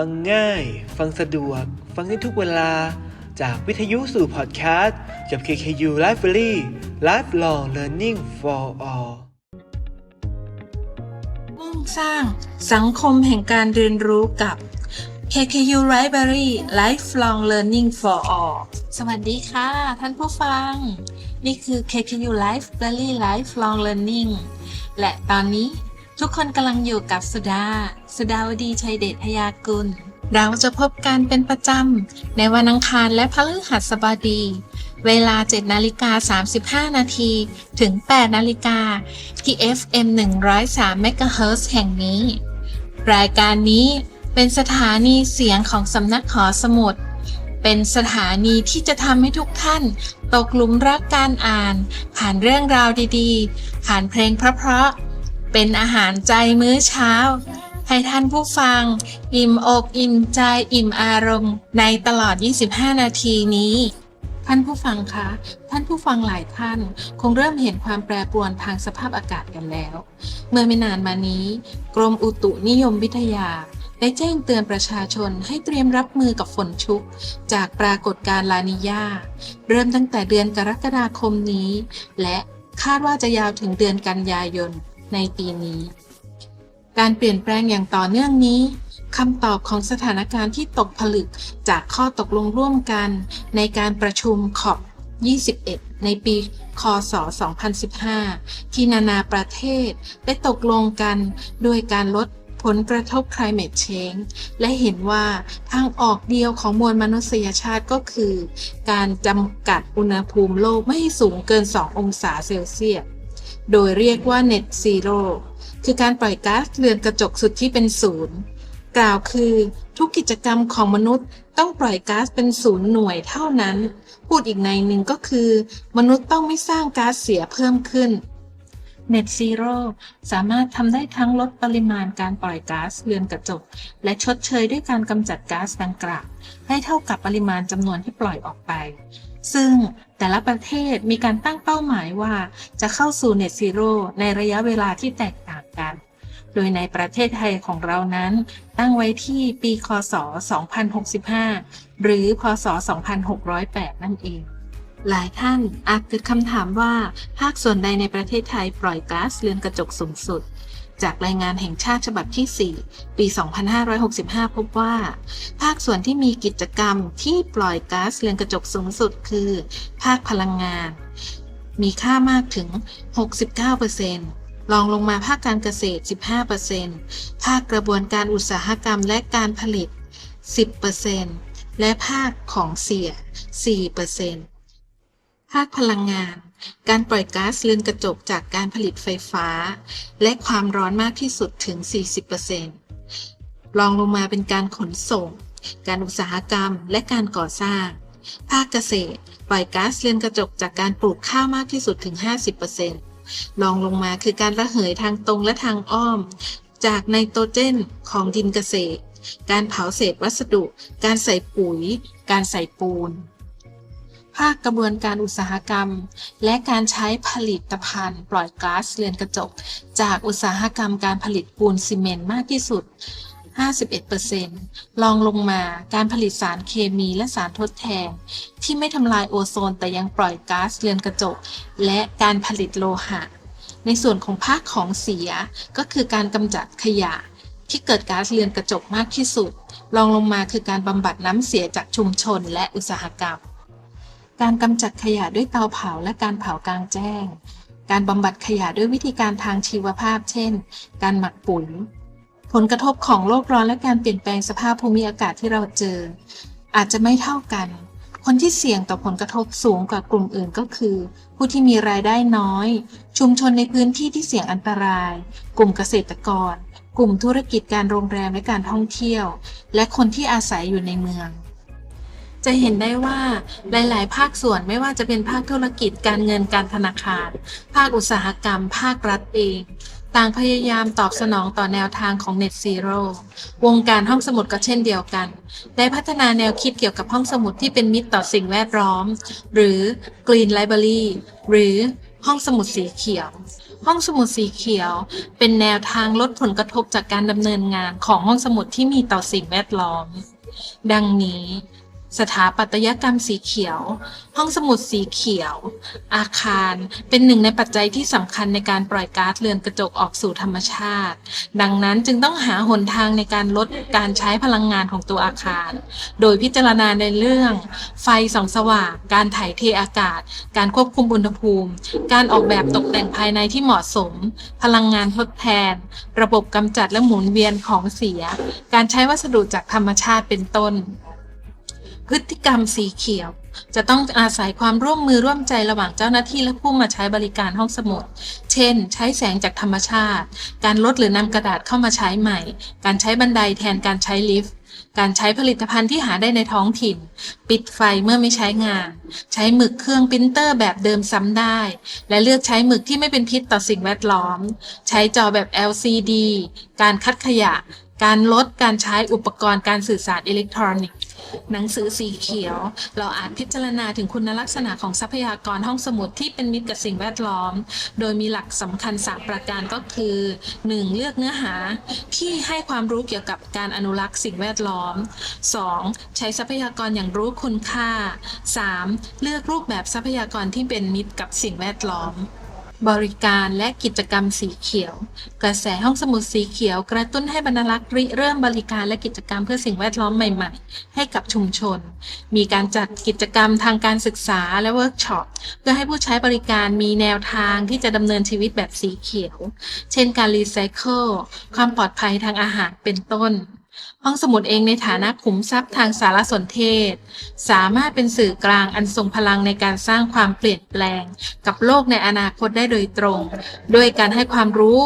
ฟังง่าย ฟังสะดวก ฟังได้ทุกเวลา จากวิทยุสู่พอดแคสต์กับ KKU Library Lifelong Learning for All มุ่งสร้างสังคมแห่งการเรียนรู้กับ KKU Library Lifelong Learning for All สวัสดีค่ะ ท่านผู้ฟัง นี่คือ KKU Library Lifelong Learning และตอนนี้ ทุกคนกำลังอยู่กับสุดา สุดาวดีชัยเดชพยากุล เราจะพบกันเป็นประจำ ในวันอังคารและพฤหัสบดี เวลา 7 นาฬิกา 35 นาที ถึง 8 นาฬิกา ที่ FM 103 MHz แห่งนี้ รายการนี้เป็นสถานีเสียงของสำนักหอสมุด เป็นสถานีที่จะทำให้ทุกท่าน ตกหลุมรักการอ่าน ผ่านเรื่องราวดีๆ ผ่านเพลงเพราะๆ เป็นอาหารใจมื้อเช้า ให้ท่านผู้ฟัง อิ่มอกอิ่มใจอิ่มอารมณ์ ในตลอด 25 นาทีนี้ท่านผู้ฟังคะ ท่านผู้ฟังหลายท่าน คงเริ่มเห็นความแปรปรวนทางสภาพอากาศกันแล้ว เมื่อไม่นานมานี้ กรมอุตุนิยมวิทยา ได้แจ้งเตือนประชาชนให้เตรียมรับมือกับฝนชุก จากปรากฏการณ์ลานิญาเริ่มตั้งแต่เดือนกรกฎาคมนี้ และคาดว่าจะยาวถึงเดือนกันยายน ในปีนี้ การเปลี่ยนแปลงอย่างต่อเนื่องนี้คำตอบของสถานการณ์ที่ตกผลึกจากข้อตกลงร่วมกันในการประชุมขอบ 21 ในปี คศ 2015 ที่นานาประเทศได้ตกลงกันโดยการลดผลกระทบ climate change และเห็นว่าทางออกเดียวของมวลมนุษยชาติก็คือ การจำกัดอุณหภูมิโลกไม่ให้สูงเกิน 2 องศาเซลเซียส โดยเรียกว่า net zero คือการปล่อยก๊าซเรือนกระจกสุดที่เป็นศูนย์ กล่าวคือทุกกิจกรรมของมนุษย์ต้องปล่อยก๊าซเป็นศูนย์หน่วยเท่านั้น พูดอีกในหนึ่งก็คือ มนุษย์ต้องไม่สร้างก๊าซเสียเพิ่มขึ้น Net Zero สามารถทำได้ทั้งลดปริมาณการปล่อยก๊าซเรือนกระจก และชดเชยด้วยการกำจัดก๊าซดังกล่าวให้เท่ากับปริมาณจำนวนที่ปล่อยออกไป ซึ่งแต่ละประเทศมีการตั้งเป้าหมายว่าจะเข้าสู่ Net Zero ในระยะเวลาที่แตกต่างกัน โดยในประเทศไทยของเรานั้น ตั้งไว้ที่ปี คศ 2065 หรือ พศ 2608 นั่นเอง หลายท่านอาจเกิดคำถามว่า ภาคส่วนใดในประเทศไทยปล่อยก๊าซเรือนกระจกสูงสุด จากรายงานแห่งชาติฉบับที่ 4 ปี 2565 พบว่า ภาคส่วนที่มีกิจกรรมที่ปล่อยก๊าซเรือนกระจกสูงสุด คือ ภาคพลังงาน มีค่ามากถึง 69%รองลงมาภาคการเกษตร 15%ภาคกระบวนการอุตสาหกรรมและการผลิต 10%และภาคของเสีย 4% ภาคพลังงาน การปล่อยก๊าซเรือนกระจกจากการผลิตไฟฟ้า และความร้อนมากที่สุดถึง 40%รองลงมาเป็นการขนส่ง การอุตสาหกรรม และการก่อสร้าง ภาคเกษตร ปล่อยก๊าซเรือนกระจกจากการปลูกข้าวมากที่สุดถึง 50%รองลงมาคือการระเหยทางตรงและทางอ้อม จากไนโตรเจนของดินเกษตร การเผาเศษวัสดุ การใส่ปุ๋ย การใส่ปูน ภาคกระบวนการอุตสาหกรรม และการใช้ผลิตภัณฑ์ ปล่อยก๊าซเรือนกระจก จากอุตสาหกรรมการผลิตปูนซีเมนต์มากที่สุด 51%ลองลงมาการผลิตสารเคมีและสารทดแทน ที่ไม่ทำลายโอโซนแต่ยังปล่อยก๊าซเรือนกระจก และการผลิตโลหะ ในส่วนของภาคของเสียก็คือการกำจัดขยะที่เกิดก๊าซเรือนกระจกมากที่สุด รองลงมาคือการบำบัดน้ำเสียจากชุมชนและอุตสาหกรรม การกำจัดขยะด้วยเตาเผาและการเผากลางแจ้ง การบำบัดขยะด้วยวิธีการทางชีวภาพ เช่น การหมักปุ๋ย ผลกระทบของโลกร้อนและการเปลี่ยนแปลงสภาพภูมิอากาศที่เราเจอ อาจจะไม่เท่ากัน คนที่เสี่ยงต่อผลกระทบสูงกว่ากลุ่มอื่นก็คือ ผู้ที่มีรายได้น้อย ชุมชนในพื้นที่ที่เสี่ยงอันตราย กลุ่มเกษตรกร กลุ่มธุรกิจการโรงแรมและการท่องเที่ยว และคนที่อาศัยอยู่ในเมือง จะเห็นได้ว่าหลาย ๆ ภาคส่วนไม่ว่าจะเป็นภาคธุรกิจการเงินการธนาคาร ภาคอุตสาหกรรม ภาครัฐเองต่างพยายามตอบสนองต่อแนวทางของ Net Zero วงการห้องสมุดก็เช่นเดียวกัน ได้พัฒนาแนวคิดเกี่ยวกับห้องสมุดที่เป็นมิตรต่อสิ่งแวดล้อม หรือ Green Library หรือห้องสมุดสีเขียว ห้องสมุดสีเขียว เป็นแนวทางลดผลกระทบจากการดำเนินงานของห้องสมุดที่มีต่อสิ่งแวดล้อม ดังนี้ สถาปัตยกรรมสีเขียว ห้องสมุดสีเขียว อาคารเป็นหนึ่งในปัจจัยที่สำคัญในการปล่อยก๊าซเรือนกระจกออกสู่ธรรมชาติ ดังนั้นจึงต้องหาหนทางในการลดการใช้พลังงานของตัวอาคาร โดยพิจารณาในเรื่อง ไฟส่องสว่าง การถ่ายเทอากาศ การควบคุมอุณหภูมิ การออกแบบตกแต่งภายในที่เหมาะสม พลังงานทดแทน ระบบกำจัดและหมุนเวียนของเสีย การใช้วัสดุจากธรรมชาติเป็นต้น พฤติกรรมสีเขียว จะต้องอาศัยความร่วมมือร่วมใจระหว่างเจ้าหน้าที่และผู้มาใช้บริการห้องสมุด เช่น ใช้แสงจากธรรมชาติ การลดหรือนำกระดาษเข้ามาใช้ใหม่ การใช้บันไดแทนการใช้ลิฟต์ การใช้ผลิตภัณฑ์ที่หาได้ในท้องถิ่น ปิดไฟเมื่อไม่ใช้งาน ใช้หมึกเครื่องปรินเตอร์แบบเดิมซ้ำได้ และเลือกใช้หมึกที่ไม่เป็นพิษต่อสิ่งแวดล้อม ใช้จอแบบ LCD การคัดขยะ การลดการใช้อุปกรณ์การสื่อสารอิเล็กทรอนิกส์ หนังสือสีเขียว เราอาจพิจารณาถึงคุณลักษณะของทรัพยากรห้องสมุดที่เป็นมิตรกับสิ่งแวดล้อม โดยมีหลักสำคัญ3ประการก็คือ 1. เลือกเนื้อหาที่ให้ความรู้เกี่ยวกับการอนุรักษ์สิ่งแวดล้อม 2. ใช้ทรัพยากรอย่างรู้คุณค่า 3. เลือกรูปแบบทรัพยากรที่เป็นมิตรกับสิ่งแวดล้อม บริการและกิจกรรมสีเขียว กระแสห้องสมุดสีเขียว กระตุ้นให้บรรลักษ์ริเริ่มบริการและกิจกรรมเพื่อสิ่งแวดล้อมใหม่ ๆ ให้กับชุมชน มีการจัดกิจกรรมทางการศึกษาและเวิร์กช็อปเพื่อให้ผู้ใช้บริการมีแนวทางที่จะดำเนินชีวิตแบบสีเขียว เช่นการรีไซเคิลความปลอดภัยทางอาหารเป็นต้น ห้องสมุดเองในฐานะขุมทรัพย์ทางสารสนเทศ สามารถเป็นสื่อกลางอันทรงพลังในการสร้างความเปลี่ยนแปลง กับโลกในอนาคตได้โดยตรงด้วยการให้ความรู้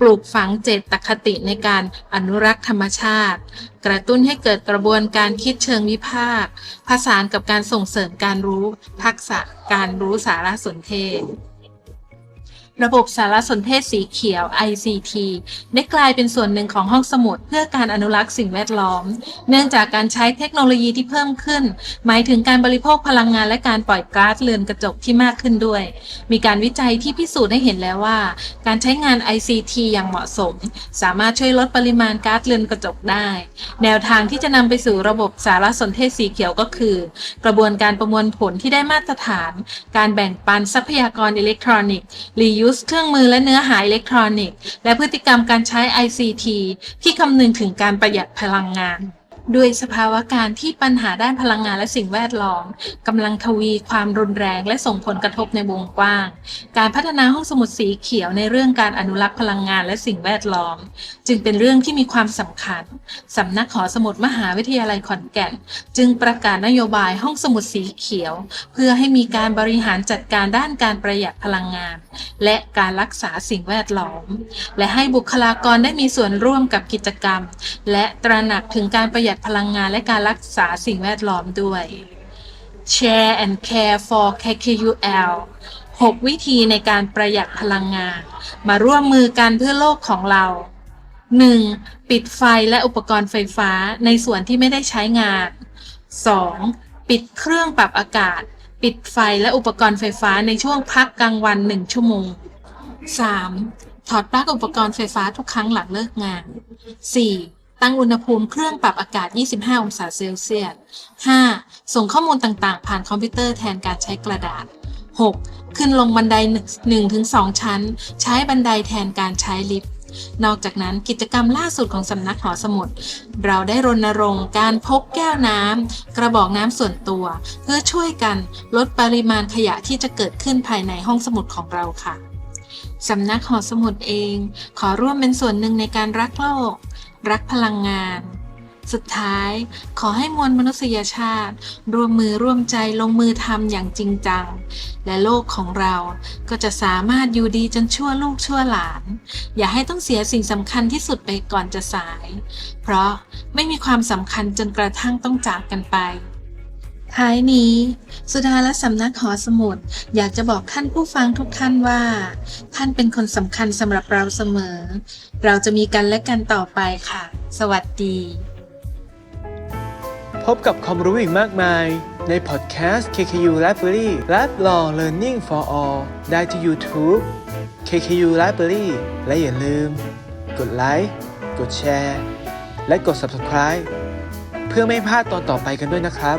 ปลูกฝังเจตคติในการอนุรักษ์ธรรมชาติ กระตุ้นให้เกิดกระบวนการคิดเชิงวิพากษ์ผสานกับการส่งเสริมการรู้ ทักษะการรู้สารสนเทศ ระบบสารสนเทศสีเขียว ICT ได้กลายเป็นส่วนหนึ่งของห้องสมุดเพื่อการอนุรักษ์สิ่งแวดล้อม เนื่องจากการใช้เทคโนโลยีที่เพิ่มขึ้น หมายถึงการบริโภคพลังงานและการปล่อยก๊าซเรือนกระจกที่มากขึ้นด้วย มีการวิจัยที่พิสูจน์ให้เห็นแล้วว่า การใช้งาน ICT อย่างเหมาะสม สามารถช่วยลดปริมาณก๊าซเรือนกระจกได้ แนวทางที่จะนำไปสู่ระบบสารสนเทศสีเขียวก็คือ กระบวนการประมวลผลที่ได้มาตรฐาน การแบ่งปันทรัพยากรอิเล็กทรอนิกส์ reuse เครื่องมือและเนื้อหาอิเล็กทรอนิกส์ และพฤติกรรมการใช้ ICT ที่คำนึงถึงการประหยัดพลังงาน ด้วยสภาวะการที่ปัญหาด้านพลังงานและสิ่งแวดล้อมกำลังทวีความรุนแรงและส่งผลกระทบในวงกว้าง การพัฒนาห้องสมุดสีเขียวในเรื่องการอนุรักษ์พลังงานและสิ่งแวดล้อม จึงเป็นเรื่องที่มีความสำคัญสำนักหอสมุดมหาวิทยาลัยขอนแก่น จึงประกาศนโยบายห้องสมุดสีเขียว เพื่อให้มีการบริหารจัดการด้านการประหยัดพลังงาน และการรักษาสิ่งแวดล้อม และให้บุคลากรได้มีส่วนร่วมกับกิจกรรม และตระหนักถึงการประหยัดพลังงานและการรักษาสิ่งแวดล้อมด้วย Share and Care for KKUL 6 วิธีในการประหยัดพลังงาน มาร่วมมือกันเพื่อโลกของเรา 1. ปิดไฟและอุปกรณ์ไฟฟ้าในส่วนที่ไม่ได้ใช้งาน 2. ปิดเครื่องปรับอากาศ ปิดไฟและอุปกรณ์ไฟฟ้าในช่วงพักกลางวัน 1 ชั่วโมง 3. ถอดปลั๊กอุปกรณ์ไฟฟ้าทุกครั้งหลังเลิกงาน 4. ตั้งอุณหภูมิเครื่องปรับอากาศ 25 องศาเซลเซียส 5. ส่งข้อมูลต่างๆ ผ่านคอมพิวเตอร์แทนการใช้กระดาษ 6. ขึ้นลงบันได 1-2 ชั้น ใช้บันไดแทนการใช้ลิฟต์นอกจากนั้นกิจกรรมล่าสุดของสำนักหอสมุด เราได้รณรงค์การพกแก้วน้ำกระบอกน้ำส่วนตัว เพื่อช่วยกันลดปริมาณขยะที่จะเกิดขึ้นภายในห้องสมุดของเราค่ะสำนักหอสมุดเอง ขอร่วมเป็นส่วนหนึ่งในการรักโลก รักพลังงาน สุดท้าย ขอให้มวลมนุษยชาติ ร่วมมือร่วมใจลงมือทำอย่างจริงจัง และโลกของเราก็จะสามารถอยู่ดีจนชั่วลูกชั่วหลาน อย่าให้ต้องเสียสิ่งสำคัญที่สุดไปก่อนจะสาย เพราะไม่มีความสำคัญจนกระทั่งต้องจากกันไป ท้ายนี้ สุดาและสำนักหอสมุดอยากจะบอกท่านผู้ฟังทุกท่านว่า ท่านเป็นคนสำคัญสำหรับเราเสมอ เราจะมีกันและกันต่อไปค่ะ สวัสดี พบกับความรู้อีกมากมาย ในพอดแคสต์ KKU Library Lab Law Learning for All ได้ที่ YouTube KKU Library และอย่าลืม กดไลค์กดแชร์ และกด Subscribe เพื่อไม่พลาดตอนต่อไปกันด้วยนะครับ